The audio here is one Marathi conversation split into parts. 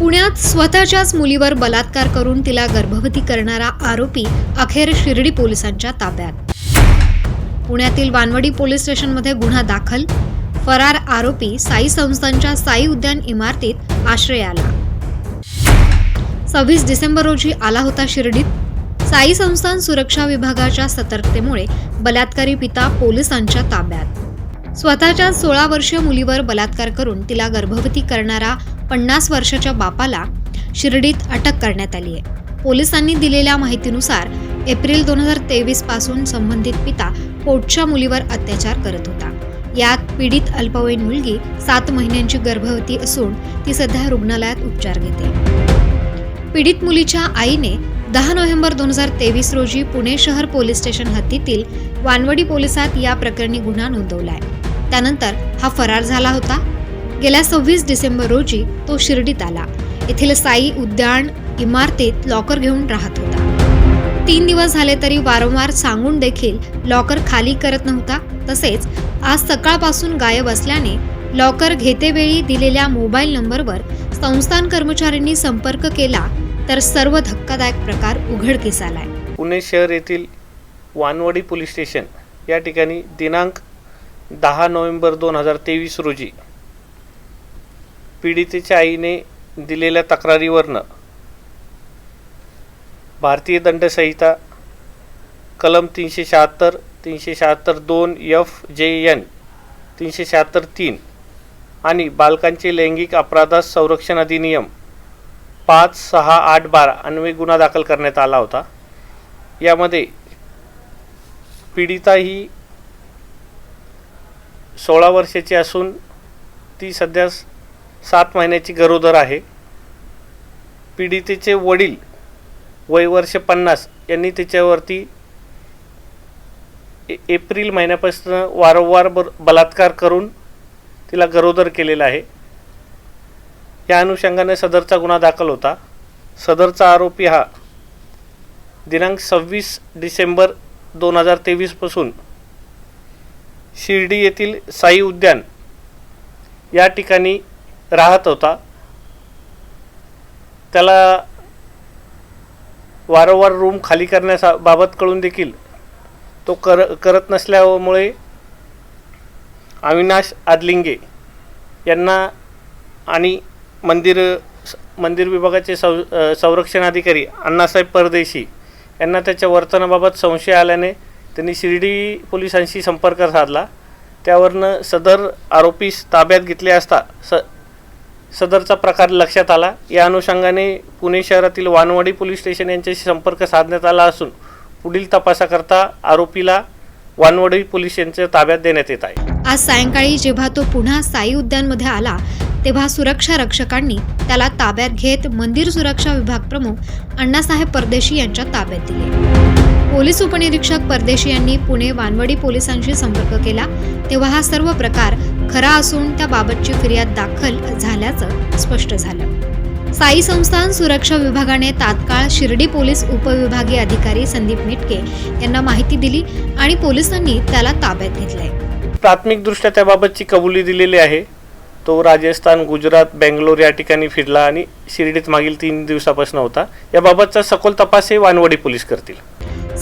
पुण्यात स्वतःच्याच मुलीवर बलात्कार करून तिला गर्भवती करणारा आरोपी अखेर शिर्डी पोलिसांच्या ताब्यात. पुण्यातील वानवडी पोलीस स्टेशनमध्ये गुन्हा दाखल. फरार आरोपी साई संस्थांच्या साई उद्यान इमारतीत आश्रयाला सव्वीस डिसेंबर रोजी आला होता शिर्डीत. साई संस्थान सुरक्षा विभागाच्या सतर्कतेमुळे बलात्कारी पिता पोलिसांच्या ताब्यात. स्वतःच्या सोळा वर्षीय मुलीवर बलात्कार करून तिला गर्भवती करणारा पन्नास वर्षाच्या बापाला शिर्डीत अटक करण्यात आली आहे. पोलिसांनी दिलेल्या माहितीनुसार एप्रिल दोन हजार तेवीसपासून संबंधित पिता पोटच्या मुलीवर अत्याचार करत होता. यात पीडित अल्पवयीन मुलगी सात महिन्यांची गर्भवती असून ती सध्या रुग्णालयात उपचार घेते. पीडित मुलीच्या आईने दहा नोव्हेंबर दोन हजार तेवीस रोजी पुणे शहर पोलीस स्टेशन हद्दीतील वानवडी पोलिसात या प्रकरणी गुन्हा नोंदवलाय त्यानंतर हा फरार झाला होता. गेल्या सव्वीस डिसेंबर रोजी तो शिर्डीत आला. येथील साई उद्यान इमारतीत लॉकर घेऊन राहत होता. तीन दिवस झाले तरी वारंवार सांगून देखील लॉकर खाली करत नव्हता. तसेच आज सकाळपासून गायब असल्याने लॉकर घेतेवेळी दिलेल्या मोबाईल नंबरवर संस्थान कर्मचाऱ्यांनी संपर्क केला तर सर्व धक्कादायक प्रकार उघडकीस आलाय. पुणे शहर येथील वानवडी पोलीस स्टेशन या ठिकाणी दिनांक दहा नोव्हेंबर दोन हजार तेवीस रोजी पीडितेच्या आईने दिलेल्या तक्रारीवरनं भारतीय दंडसंहिता कलम तीनशे शहात्तर तीनशे शहात्तर दोन एफ जे एन तीनशे शहात्तर तीन आणि बालकांचे लैंगिक अपराधास संरक्षण अधिनियम पाच सहा आठ बारा अन्वये गुन्हा दाखल करण्यात आला होता. यामध्ये पीडिता ही सोळा वर्षाची असून ती सध्या सात महिन्याची गरोदर आहे. पीडितेचे वडील वय वर्ष पन्नास यांनी तिच्यावरती ए- एप्रिल महिन्यापासून वारंवार बर बलात्कार करून तिला गरोदर केलेला आहे. या अनुषंगाने सदरचा गुन्हा दाखल होता. सदरचा आरोपी हा दिनांक सव्वीस डिसेंबर दोन हजार तेवीसपासून शिर्डी येथील साई उद्यान या ठिकाणी राहत होता. त्याला वारंवार रूम खाली करण्याबाबत कळून देखील तो कर करत नसल्यामुळे अविनाश आदलिंगे यांना आणि मंदिर मंदिर विभागाचे सौ संरक्षण अधिकारी अण्णासाहेब परदेशी यांना त्याच्या वर्तनाबाबत संशय आल्याने त्यांनी शिर्डी पोलिसांशी संपर्क साधला. त्यावरनं सदर आरोपीस ताब्यात घेतले असता स सदरचा प्रकार लक्षात आला. या अनुषंगाने पुणे शहरातील वानवाडी पोलीस स्टेशन यांच्याशी संपर्क साधण्यात आला असून पुढील तपासाकरता आरोपीला वानवडी पोलीस यांच्या ताब्यात देण्यात येत आहे. आज सायंकाळी जेव्हा तो पुन्हा साई उद्यानमध्ये आला तेव्हा सुरक्षा रक्षकांनी त्याला ताब्यात घेत मंदिर सुरक्षा विभाग प्रमुख अण्णासाहेब परदेशी यांच्या ताब्यात दिले. पोलीस उपनिरीक्षक परदेशी यांनी पुणे वानवडी पोलिसांशी संपर्क केला तेव्हा हा सर्व प्रकार खरा असून त्याबाबतची फिर्याद दाखल झाल्याचं स्पष्ट झालं. साई संस्थान सुरक्षा विभागाने तात्काळ शिर्डी पोलीस उपविभागीय अधिकारी संदीप मिटके यांना माहिती दिली आणि पोलिसांनी त्याला ताब्यात घेतलंय. प्राथमिकदृष्ट्या त्याबाबतची कबुली दिलेली आहे. तो राजस्थान गुजरात बेंगलोर या ठिकाणी फिरला आणि शिर्डीत मागील तीन दिवसापासून होता. याबाबतचा सखोल तपास हे वानवडी पोलीस करतील.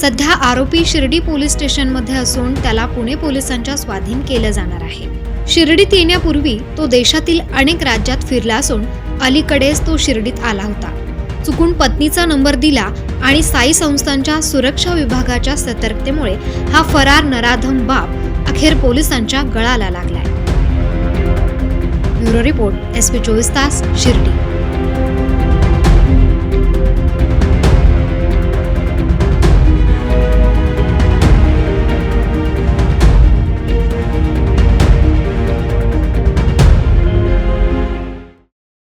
सध्या आरोपी शिर्डी पोलीस स्टेशनमध्ये असून त्याला पुणे पोलिसांच्या स्वाधीन केलं जाणार आहे. शिर्डीत येण्यापूर्वी तो देशातील अनेक राज्यात फिरला असून अलीकडेच तो शिर्डीत आला होता. चुकून पत्नीचा नंबर दिला आणि साई संस्थांच्या सुरक्षा विभागाच्या सतर्कतेमुळे हा फरार नराधम बाप अखेर पोलिसांच्या गळाला लागलाय. ब्युरो रिपोर्ट एस पी चोवीस तास शिर्डी.